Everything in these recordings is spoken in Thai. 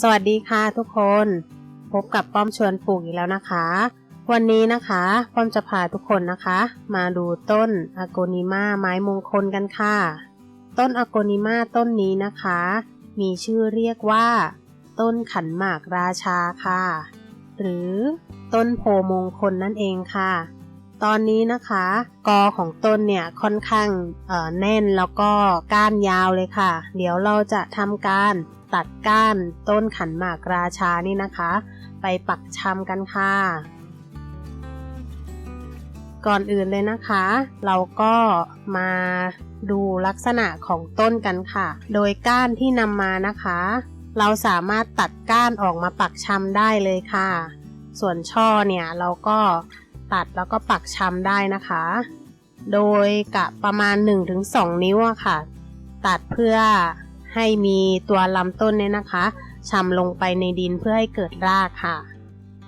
สวัสดีค่ะทุกคน พบกับป้อมชวนปลูกอีกแล้วนะคะ วันนี้นะคะป้อมจะพาทุกคนนะคะ มาดูต้นอโกนิมาไม้มงคลกันค่ะ ต้นอโกนิมาต้นนี้นะคะ มีชื่อเรียกว่า ต้นขันหมากราชาค่ะ หรือต้นโพมงคลนั่นเองค่ะ ตอนนี้นะคะกอของต้นเนี่ยค่อนข้างแน่นแล้วก็ก้านยาวเลยค่ะ เดี๋ยวเราจะทำการ ตัดก้านต้นขันหมากราชานี่นะคะ ไปปักชำกันค่ะ ก่อนอื่นเลยนะคะ เราก็มาดูลักษณะของต้นกันค่ะ โดยก้านที่นำมานะคะ เราสามารถตัดก้านออกมาปักชำได้เลยค่ะ ส่วนช่อเนี่ยเราก็ตัดแล้วก็ปักชำได้นะคะ โดยกะประมาณ 1-2 นิ้วค่ะ ตัดเพื่อ ให้มีตัวลำต้นเนี่ยนะคะชำลงไปในดินเพื่อให้เกิดรากค่ะ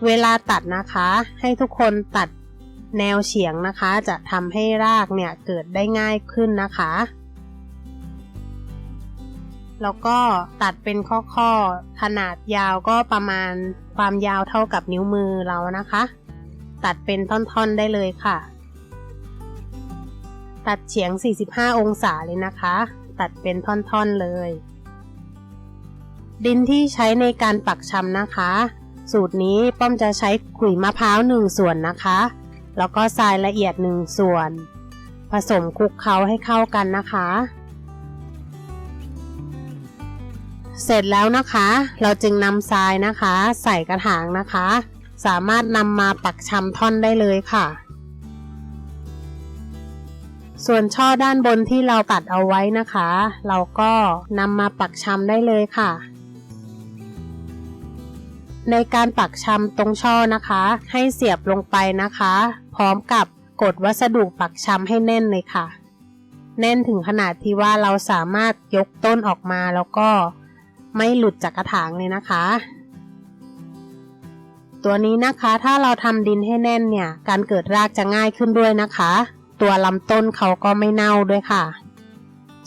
เวลาตัดนะคะ ให้ทุกคนตัดแนวเฉียงนะคะ จะทำให้รากเนี่ยเกิดได้ง่ายขึ้นนะคะ แล้วก็ตัดเป็นข้อๆขนาดยาวก็ประมาณความยาวเท่ากับนิ้วมือเรานะคะ ตัดเป็นท่อนๆได้เลยค่ะ ตัดเฉียง 45 องศาเลยนะคะ ตัดเป็นท่อนๆเลย ดินที่ใช้ในการปักชำนะคะ สูตรนี้ป้อมจะใช้ขุยมะพร้าวหนึ่งส่วนนะคะ แล้วก็ทรายละเอียดหนึ่งส่วน ผสมคลุกเคล้าให้เข้ากันนะคะ เสร็จแล้วนะคะ เราจึงนำทรายนะคะ ใส่กระถางนะคะ สามารถนำมาปักชำท่อนได้เลยค่ะ ส่วนช่อด้านบนที่เราตัดเอาไว้นะคะ เราก็นำมาปักชำได้เลยค่ะ ในการปักชำตรงช่อนะคะ ให้เสียบลงไปนะคะ พร้อมกับกดวัสดุปักชำให้แน่นเลยค่ะ แน่นถึงขนาดที่ว่าเราสามารถยกต้นออกมาแล้วก็ไม่หลุดจากกระถางเลยนะคะ ตัวนี้นะคะถ้าเราทำดินให้แน่นเนี่ย การเกิดรากจะง่ายขึ้นด้วยนะคะ ตัวลำต้นเขาก็ไม่เน่าด้วยค่ะ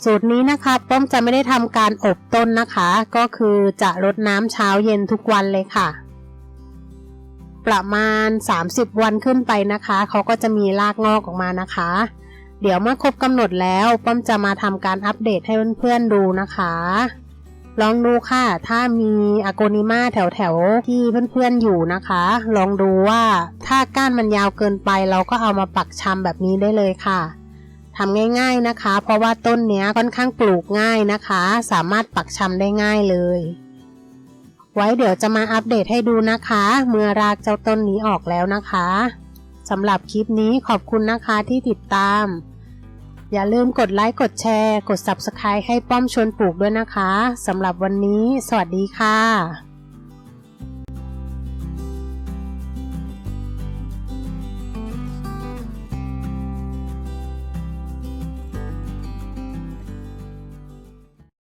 สูตรนี้นะคะป้อมจะไม่ได้ทำการอบต้นนะคะ ก็คือจะรดน้ำเช้าเย็นทุกวันเลยค่ะ ประมาณ 30 วันขึ้นไปนะคะ เขาก็จะมีรากงอกออกมานะคะ เดี๋ยวเมื่อครบกำหนดแล้วป้อมจะมาทำการอัปเดตให้เพื่อนๆดูนะคะ ลองดูค่ะ ถ้ามีอโกนิมาแถวๆที่เพื่อนๆอยู่นะคะ ลองดูว่าถ้าก้านมันยาวเกินไปเราก็เอามาปักชำแบบนี้ได้เลยค่ะทำง่ายๆนะคะ เพราะว่าต้นเนี้ยค่อนข้างปลูกง่ายนะคะ สามารถปักชำได้ง่ายเลย ไว้เดี๋ยวจะมาอัปเดตให้ดูนะคะ เมื่อรากเจ้าต้นนี้ออกแล้วนะคะสำหรับคลิปนี้ขอบคุณนะคะที่ติดตาม อย่าลืมกดไลค์ กดแชร์ กด Subscribe ให้ป้อมชวนปลูกด้วยนะคะสำหรับวันนี้ สวัสดีค่ะ